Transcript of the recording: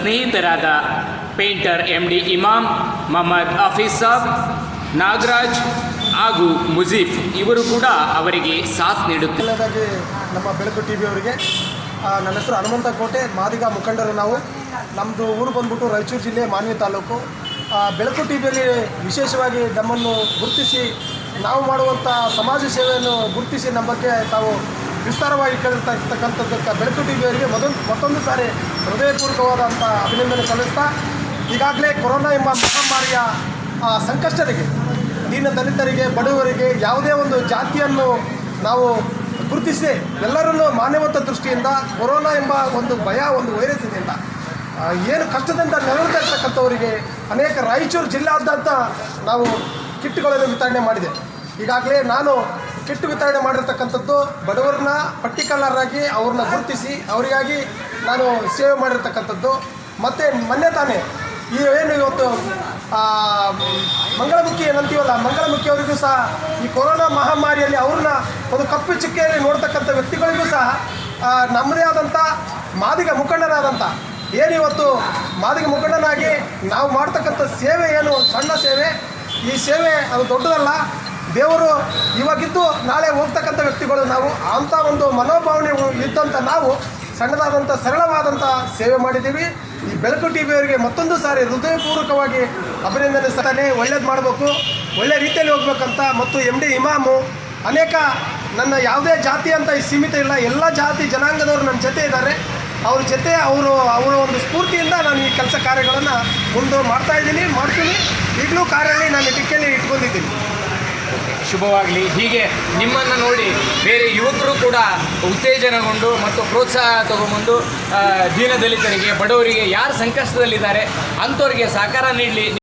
ಸ್ನೇಹಿತರಾದ painter M D Imam Mohammed Hafeez Saab, Nagaraj ಹಾಗೂ ಮುಜೀಫ್ ಇವರು ಕೂಡ ಅವರಿಗೆ ಸಾಥ್ ನೀಡುತ್ತಾರೆ. ಮೊದಲನೇದಾಗಿ ನಮ್ಮ ಬೆಳಕು ಟಿ ವಿ ಅವರಿಗೆ ನನ್ನ ಹೆಸರು ಹನುಮಂತ ಕೋಟೆ, ಮಾದಿಗ ಮುಖಂಡರು ನಾವು. ನಮ್ಮದು ಊರು ಬಂದ್ಬಿಟ್ಟು ರಾಯಚೂರು ಜಿಲ್ಲೆ ಮಾನ್ಯ ತಾಲೂಕು. ಬೆಳಕು ಟಿ ವಿಯಲ್ಲಿ ವಿಶೇಷವಾಗಿ ನಮ್ಮನ್ನು ಗುರುತಿಸಿ, ನಾವು ಮಾಡುವಂಥ ಸಮಾಜ ಸೇವೆಯನ್ನು ಗುರುತಿಸಿ ನಮ್ಮ ಬಗ್ಗೆ ತಾವು ವಿಸ್ತಾರವಾಗಿ ಕೇಳಿರ್ತಕ್ಕಂಥದ್ದಕ್ಕೆ ಬೆಳಕು ಟಿ ವಿಯವರಿಗೆ ಮೊದಲು ಮತ್ತೊಂದು ಸಾರಿ ಹೃದಯಪೂರ್ವಕವಾದಂಥ ಅಭಿನಂದನೆ ಸಲ್ಲಿಸ್ತಾ ಈಗಾಗಲೇ ಕೊರೋನಾ ಎಂಬ ಮಹಾಮಾರಿಯ ಆ, ಸಂಕಷ್ಟರಿಗೆ ದೀನ ದಲಿತರಿಗೆ ಬಡವರಿಗೆ ಯಾವುದೇ ಒಂದು ಜಾತಿಯನ್ನು ನಾವು ಗುರುತಿಸಿ ಎಲ್ಲರನ್ನೂ ಮಾನವತ ದೃಷ್ಟಿಯಿಂದ ಕೊರೋನಾ ಎಂಬ ಒಂದು ಭಯ ಒಂದು ವೈರಸ್ ಇದೆಯಲ್ಲ ಏನು ಕಷ್ಟದಿಂದ ನೆರಳುತ್ತಾ ಇರ್ತಕ್ಕಂಥವರಿಗೆ ಅನೇಕ ರಾಯಚೂರು ಜಿಲ್ಲಾದ್ಯಂತ ನಾವು ಕಿಟ್ಗಳನ್ನು ವಿತರಣೆ ಮಾಡಿದೆ. ಈಗಾಗಲೇ ನಾನು ಕಿಟ್ ವಿತರಣೆ ಮಾಡಿರ್ತಕ್ಕಂಥದ್ದು ಬಡವರನ್ನ ಆಗಿ ಅವ್ರನ್ನ ಗುರುತಿಸಿ ಅವರಿಗಾಗಿ ನಾನು ಸೇವೆ ಮಾಡಿರ್ತಕ್ಕಂಥದ್ದು. ಮತ್ತು ಮೊನ್ನೆ ತಾನೇ ಈ ಏನು ಇವತ್ತು ಮಂಗಳಮುಖಿ ಏನಂತೀವಲ್ಲ, ಮಂಗಳಮುಖಿ ಅವರಿಗೂ ಸಹ ಈ ಕೊರೋನಾ ಮಹಾಮಾರಿಯಲ್ಲಿ ಅವ್ರನ್ನ ಒಂದು ಕಪ್ಪು ಚುಕ್ಕೆಯಲ್ಲಿ ನೋಡ್ತಕ್ಕಂಥ ವ್ಯಕ್ತಿಗಳಿಗೂ ಸಹ ನಮ್ಮದೇ ಆದಂಥ ಮಾದಿಗ ಮುಖಂಡನಾದಂಥ ಏನಿವತ್ತು ಮಾದಿಗ ಮುಖಂಡನಾಗಿ ನಾವು ಮಾಡ್ತಕ್ಕಂಥ ಸೇವೆ ಏನು ಸಣ್ಣ ಸೇವೆ, ಈ ಸೇವೆ ಅದು ದೊಡ್ಡದಲ್ಲ. ದೇವರು ಇವಾಗಿದ್ದು ನಾಳೆ ಹೋಗ್ತಕ್ಕಂಥ ವ್ಯಕ್ತಿಗಳು ನಾವು ಅಂಥ ಒಂದು ಮನೋಭಾವನೆ ಇದ್ದಂಥ ನಾವು ಸಣ್ಣದಾದಂಥ ಸರಳವಾದಂಥ ಸೇವೆ ಮಾಡಿದ್ದೀವಿ. ಈ ಬೆಳಕು ಟಿ ವಿಯವರಿಗೆ ಮತ್ತೊಂದು ಸಾರಿ ಹೃದಯಪೂರ್ವಕವಾಗಿ ಅಭಿನಂದನೆ ಸತಾನೆ ಒಳ್ಳೇದು ಮಾಡಬೇಕು. ಒಳ್ಳೆ ರೀತಿಯಲ್ಲಿ ಹೋಗ್ಬೇಕಂತ ಮತ್ತು ಎಂ ಡಿ ಇಮಾಮು ಅನೇಕ ನನ್ನ ಯಾವುದೇ ಜಾತಿ ಅಂತ ಈ ಸೀಮಿತ ಇಲ್ಲ. ಎಲ್ಲ ಜಾತಿ ಜನಾಂಗದವರು ನನ್ನ ಜೊತೆ ಇದ್ದಾರೆ. ಅವ್ರ ಜೊತೆ ಅವರು, ಅವರ ಒಂದು ಸ್ಫೂರ್ತಿಯಿಂದ ನಾನು ಈ ಕೆಲಸ ಕಾರ್ಯಗಳನ್ನು ಮುಂದೆ ಮಾಡ್ತಾ ಇದ್ದೀನಿ. ಮಾಡ್ತೀನಿ. ಈಗಲೂ ಕಾರ್ಯಲ್ಲಿ ನಾನು ಟಿಕೆಯಲ್ಲಿ ಇಟ್ಕೊಂಡಿದ್ದೀನಿ. ಶುಭವಾಗಲಿ. ಹೀಗೆ ನಿಮ್ಮನ್ನು ನೋಡಿ ಬೇರೆ ಯುವಕರು ಕೂಡ ಉತ್ತೇಜನಗೊಂಡು ಮತ್ತು ಪ್ರೋತ್ಸಾಹ ತಗೊಂಬಂದು ದೀನದಲಿತರಿಗೆ, ಬಡವರಿಗೆ ಯಾರು ಸಂಕಷ್ಟದಲ್ಲಿದ್ದಾರೆ ಅಂಥವ್ರಿಗೆ ಸಹಕಾರ ನೀಡಲಿ.